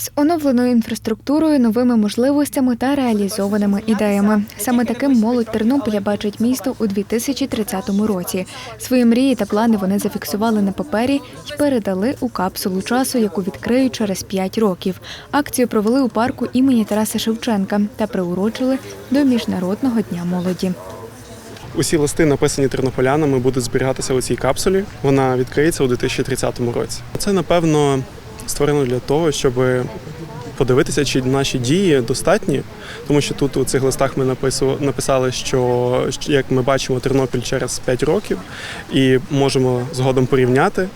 З оновленою інфраструктурою, новими можливостями та реалізованими ідеями. Саме таким молодь Тернополя бачить місто у 2030 році. Свої мрії та плани вони зафіксували на папері і передали у капсулу часу, яку відкриють через 5 років. Акцію провели у парку імені Тараса Шевченка та приурочили до міжнародного дня молоді. Усі листи, написані тернополянами, будуть зберігатися у цій капсулі. Вона відкриється у 2030 році. Це напевно створено для того, щоб подивитися, чи наші дії достатні, тому що тут у цих листах ми написали, що, як ми бачимо Тернопіль через 5 років, і можемо згодом порівняти.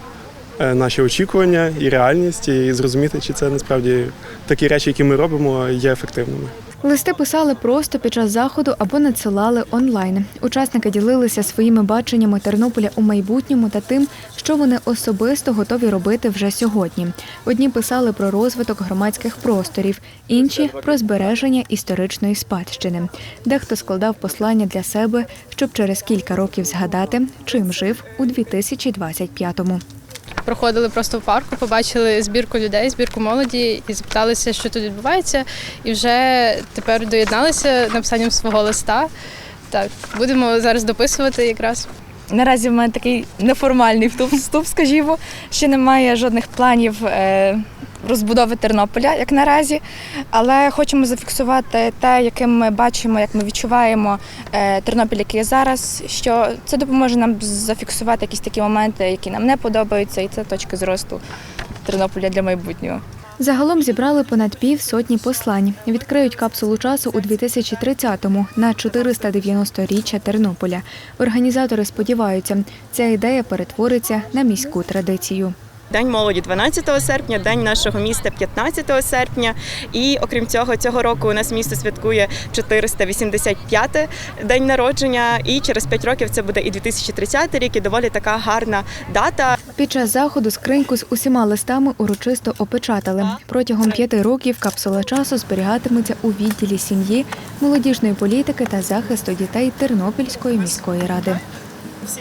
Е, Наші очікування і реальність, і зрозуміти, чи це насправді такі речі, які ми робимо, є ефективними. Листи писали просто під час заходу або надсилали онлайн. Учасники ділилися своїми баченнями Тернополя у майбутньому та тим, що вони особисто готові робити вже сьогодні. Одні писали про розвиток громадських просторів, інші про збереження історичної спадщини. Дехто складав послання для себе, щоб через кілька років згадати, чим жив у 2025-му. Проходили просто в парку, побачили збірку людей, збірку молоді і запиталися, що тут відбувається. І вже тепер доєдналися написанням свого листа. Так, будемо зараз дописувати якраз. Наразі в мене такий неформальний вступ, скажімо. Ще немає жодних планів е, розбудови Тернополя, як наразі. Але хочемо зафіксувати те, яким ми бачимо, як ми відчуваємо е, Тернопіль, який є зараз. Що це допоможе нам зафіксувати якісь такі моменти, які нам не подобаються, і це точки зросту Тернополя для майбутнього. Загалом зібрали понад пів сотні послань. Відкриють капсулу часу у 2030-му на 490-річчя Тернополя. Організатори сподіваються, ця ідея перетвориться на міську традицію. День молоді 12 серпня, день нашого міста 15 серпня. І окрім цього, цього року у нас місто святкує 485 день народження. І через 5 років це буде і 2030 рік, і доволі така гарна дата. Під час заходу скриньку з усіма листами урочисто опечатали. Протягом п'яти років капсула часу зберігатиметься у відділі сім'ї, молодіжної політики та захисту дітей Тернопільської міської ради.